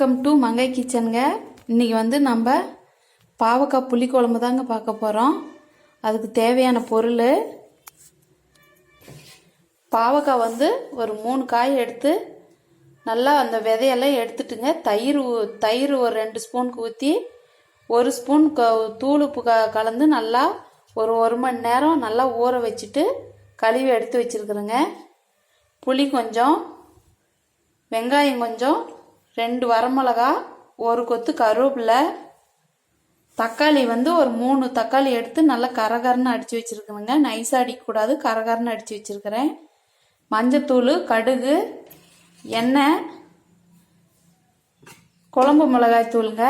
Welcome to மங்கை கிச்சனுங்க இன்றைக்கி வந்து நம்ம பாவக்காய் புளிக்குழம்பு தாங்க பார்க்க போகிறோம் அதுக்கு தேவையான பொருள் பாவக்காய் வந்து ஒரு மூணு காய் எடுத்து நல்லா அந்த விதையெல்லாம் எடுத்துட்டுங்க. தயிர் ஊ- தயிர் ஒரு ரெண்டு ஸ்பூனுக்கு ஊற்றி ஒரு ஸ்பூன் க தூள் உப்பு க கலந்து நல்லா ஒரு ஒரு மணி நேரம் நல்லா ஊற வச்சுட்டு கழுவி எடுத்து வச்சுருக்குறேங்க. புளி கொஞ்சம் வெங்காயம் கொஞ்சம் ரெண்டு வரமிளகா ஒரு கொத்து கருவேப்பிலை தக்காளி வந்து ஒரு மூணு தக்காளி எடுத்து நல்லா கரகரன்னு அடித்து வச்சுருக்கணுங்க. நைஸாக அடிக்கக்கூடாது கரகரன்னு அடித்து வச்சுருக்கிறேன். மஞ்சத்தூள் கடுகு எண்ணெய் குழம்பு மிளகாய் தூளுங்க.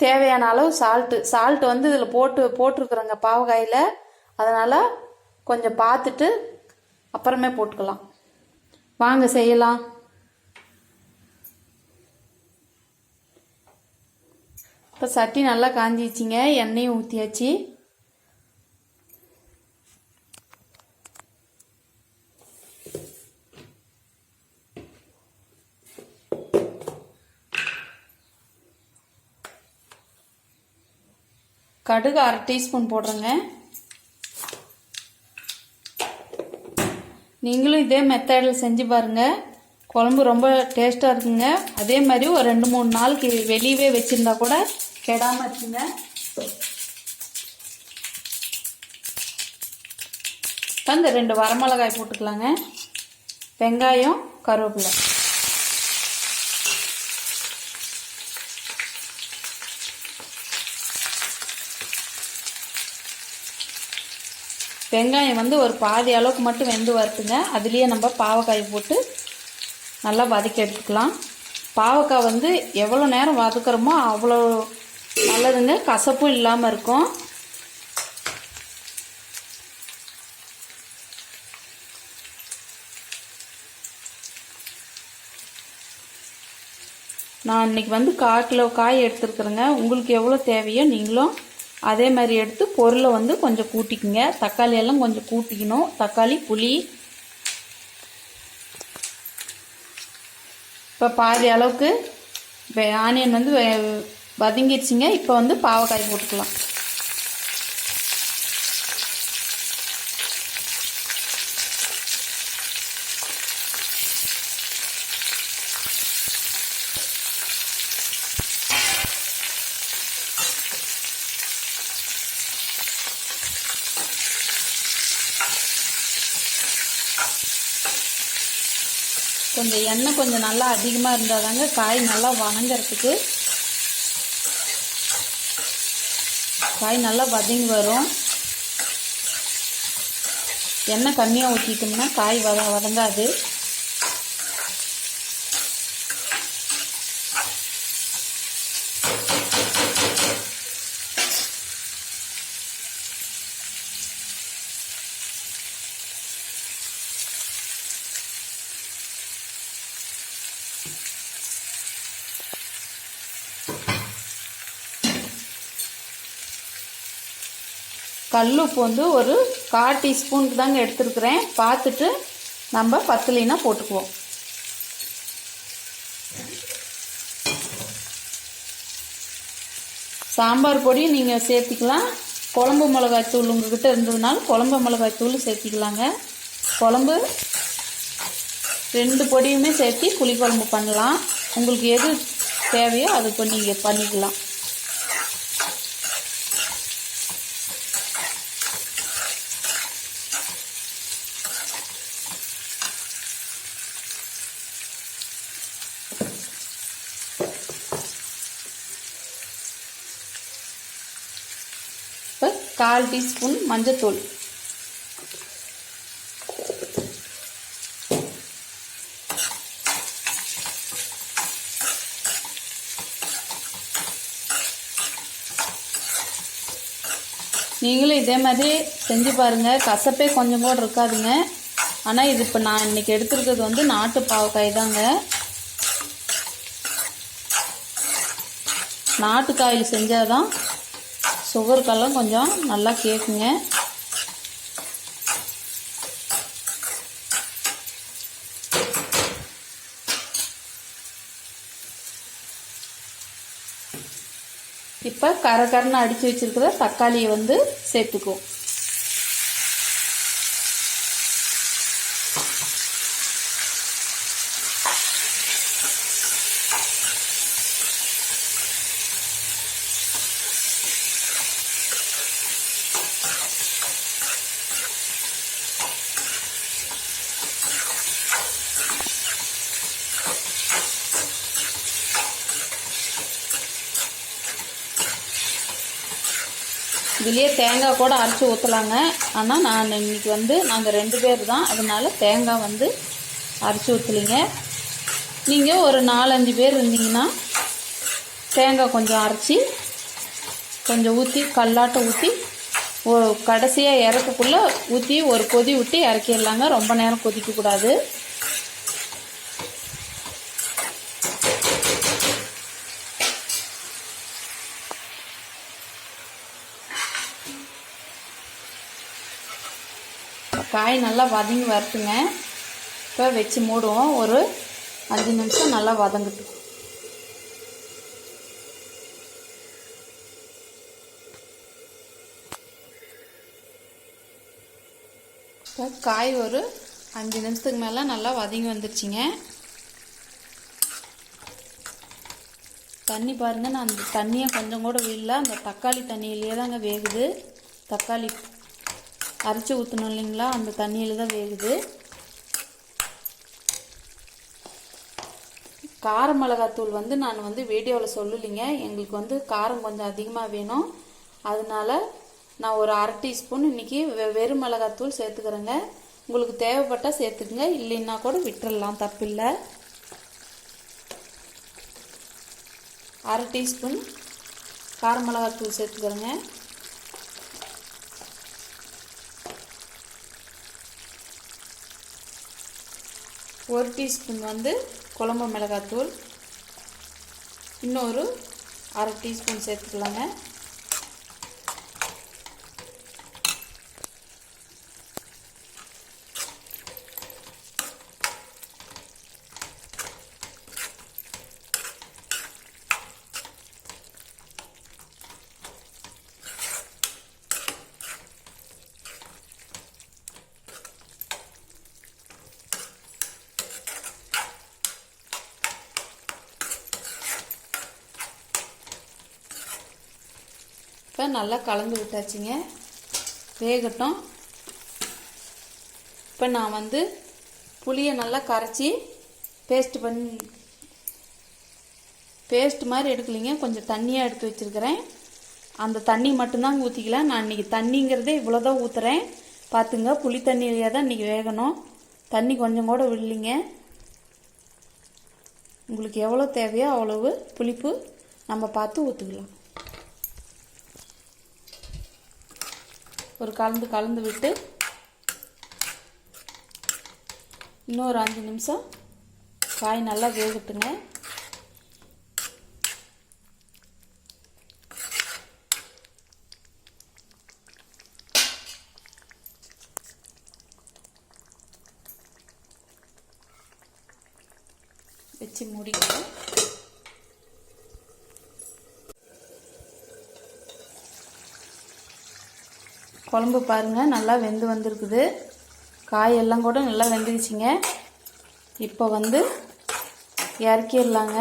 தேவையான அளவு சால்ட்டு சால்ட் வந்து இதில் போட்டு போட்டிருக்குறோங்க பாவக்காயில். அதனால் கொஞ்சம் பார்த்துட்டு அப்புறமே போட்டுக்கலாம். வாங்க செய்யலாம். இப்போ சட்டி நல்லா காஞ்சிச்சிங்க எண்ணெயும் ஊற்றியாச்சு கடுகு அரை டீஸ்பூன் போடுறேங்க. நீங்களும் இதே மெத்தடில் செஞ்சு பாருங்கள் குழம்பு ரொம்ப டேஸ்ட்டாக இருக்குங்க. அதே மாதிரி ஒரு ரெண்டு மூணு நாளைக்கு வெளியவே வச்சுருந்தா கூட கெடாமல் இருக்குங்க இந்த ரெண்டு வரமிளகாய் போட்டுக்கலாங்க. வெங்காயம் கருவேப்பிலை. வெங்காயம் வந்து ஒரு பாதி அளவுக்கு மட்டும் வெந்து வறுத்துங்க அதுலேயே நம்ம பாவக்காய் போட்டு நல்லா வதக்கி எடுத்துக்கலாம். பாவக்காய் வந்து எவ்வளோ நேரம் வதக்குறோமோ அவ்வளோ நல்லதுங்க. கசப்பும் இல்லாமல் இருக்கும். நான் இன்னைக்கு வந்து கால் கிலோ காய் எடுத்துருக்குறேங்க. உங்களுக்கு எவ்வளோ தேவையோ நீங்களும் அதே மாதிரி எடுத்து பொருளை வந்து கொஞ்சம் கூட்டிக்குங்க. தக்காளி எல்லாம் கொஞ்சம் கூட்டிக்கணும். தக்காளி புளி. இப்போ பாதி அளவுக்கு ஆனியன் வந்து வதங்கிடுச்சிங்க. இப்போ வந்து பாவக்காய் போட்டுக்கலாம். கொஞ்சம் எண்ணெய் கொஞ்சம் நல்லா அதிகமாக இருந்தால் தாங்க காய் நல்லா வணங்கறதுக்கு காய் நல்லா வதங்கி வரும். எண்ணெய் கம்மியாக ஊற்றிட்டோம்னா காய் வத வதங்காது. கல் உப்பு வந்து ஒரு கால் டீஸ்பூனுக்கு தாங்க எடுத்துருக்குறேன். பார்த்துட்டு நம்ம பத்துலினா போட்டுக்குவோம். சாம்பார் பொடி நீங்கள் சேர்த்திக்கலாம். குழம்பு மிளகாய் தூள் உங்ககிட்ட இருந்ததுனால குழம்பு மிளகாய் தூள் சேர்த்திக்கலாங்க. குழம்பு ரெண்டு பொடியுமே சேர்த்து புளிக்குழம்பு பண்ணலாம். உங்களுக்கு எது தேவையோ அது இப்போ நீங்கள் பண்ணிக்கலாம் இப்போ கால் டீஸ்பூன் மஞ்சத்தூள். நீங்களும் இதே மாதிரி செஞ்சு பாருங்கள் கசப்பே கொஞ்சம் கூட இருக்காதுங்க. ஆனால் இது இப்போ நான் இன்னைக்கு எடுத்துருக்கிறது வந்து நாட்டு பாவக்காய் தாங்க. நாட்டுக்காயில் செஞ்சால் தான் சுகருக்கெல்லாம் கொஞ்சம் நல்லா கேட்குங்க இப்போ கரை கரைன்னு அடித்து வச்சுருக்கிற தக்காளியை வந்து சேர்த்துக்குவோம். இதுலேயே தேங்காய் கூட அரைச்சி ஊற்றலாங்க ஆனால் நான் இன்னைக்கு வந்து நாங்கள் ரெண்டு பேர் தான். அதனால் தேங்காய் வந்து அரைச்சி ஊற்றலிங்க நீங்கள் ஒரு நாலஞ்சு பேர் இருந்தீங்கன்னா தேங்காய் கொஞ்சம் அரைச்சி கொஞ்சம் ஊற்றி கல்லாட்டை ஊற்றி கடைசியாக இறக்கக்குள்ளே ஊற்றி ஒரு கொதி விட்டு இறக்கிடலாங்க. ரொம்ப நேரம் கொதிக்கக்கூடாது. காய் நல்லா வதங்கி வரட்டுங்க. இப்போ வச்சு மூடுவோம். ஒரு அஞ்சு நிமிஷம் நல்லா வதங்கட்டும். இப்போ காய் ஒரு அஞ்சு நிமிஷத்துக்கு மேலே நல்லா வதங்கி வந்துருச்சுங்க. தண்ணி பாருங்கள் நான் அந்த தண்ணியை கொஞ்சம் கூட விடல. அந்த தக்காளி தண்ணியிலே தாங்க வேகுது. தக்காளி அரைச்சி ஊற்றணும் இல்லைங்களா? அந்த தண்ணியில் தான் வேகுது. கார மிளகாத்தூள் வந்து நான் வந்து வீடியோவில் சொல்லலைங்க. எங்களுக்கு வந்து காரம் கொஞ்சம் அதிகமாக வேணும். அதனால நான் ஒரு அரை டீஸ்பூன் இன்னைக்கு வெ- வெறும் மிளகாத்தூள் சேர்த்துக்கிறேங்க. உங்களுக்கு தேவைப்பட்டால் சேர்த்துக்குங்க. இல்லைன்னா கூட விட்டுறலாம். தப்பில்லை அரை டீஸ்பூன் கார மிளகாத்தூள் சேர்த்துக்கிறேங்க. ஒரு டீஸ்பூன் வந்து குழம்பு மிளகாத்தூள். இன்னொரு அரை டீஸ்பூன் சேர்த்துக்கலாங்க. இப்போ நல்லா கலந்து விட்டாச்சுங்க. வேகட்டும். இப்போ நான் வந்து புளியை நல்லா கரைச்சி பேஸ்ட் பண்ணி பேஸ்ட் மாதிரி எடுக்கலைங்க. கொஞ்சம் தண்ணியாக எடுத்து வச்சுருக்கிறேன். அந்த தண்ணி மட்டும்தான் ஊற்றிக்கலாம் நான் இன்றைக்கி தண்ணிங்கிறதே இவ்வளோ தான் ஊற்றுறேன் பார்த்துங்க புளி தண்ணியிலேயே தான் இன்றைக்கி வேகணும். தண்ணி கொஞ்சம் கூட விடலிங்க. உங்களுக்கு எவ்வளோ தேவையோ அவ்வளவு புளிப்பு நம்ம பார்த்து ஊற்றுக்கலாம் ஒரு கலந்து கலந்து விட்டு இன்னொரு அஞ்சு நிமிஷம் காய் நல்லா வேகட்டுங்க. வச்சு மூடிக்கலாம் குழம்பு பாருங்கள் நல்லா வெந்து வந்திருக்குது. காயெல்லாம் கூட நல்லா வெந்துடுச்சிங்க இப்போ வந்து இறக்கிடலாங்க.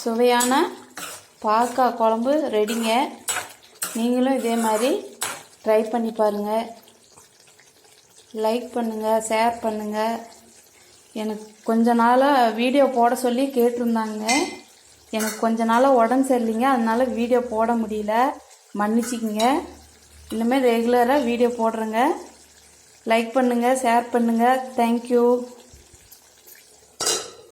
சுவையான பாக்கா குழம்பு ரெடிங்க. நீங்களும் இதே மாதிரி ட்ரை பண்ணி பாருங்கள் லைக் பண்ணுங்கள் ஷேர் பண்ணுங்கள் எனக்கு கொஞ்ச நாளாக வீடியோ போட சொல்லி கேட்டிருந்தாங்க. எனக்கு கொஞ்ச நாளாக உடம்பு சரியில்லைங்க அதனால் வீடியோ போட முடியல. மன்னிச்சிக்கங்க. இனிமேல் ரெகுலராக வீடியோ போடுறேங்க. லைக் பண்ணுங்கள் ஷேர் பண்ணுங்கள் தேங்க்யூ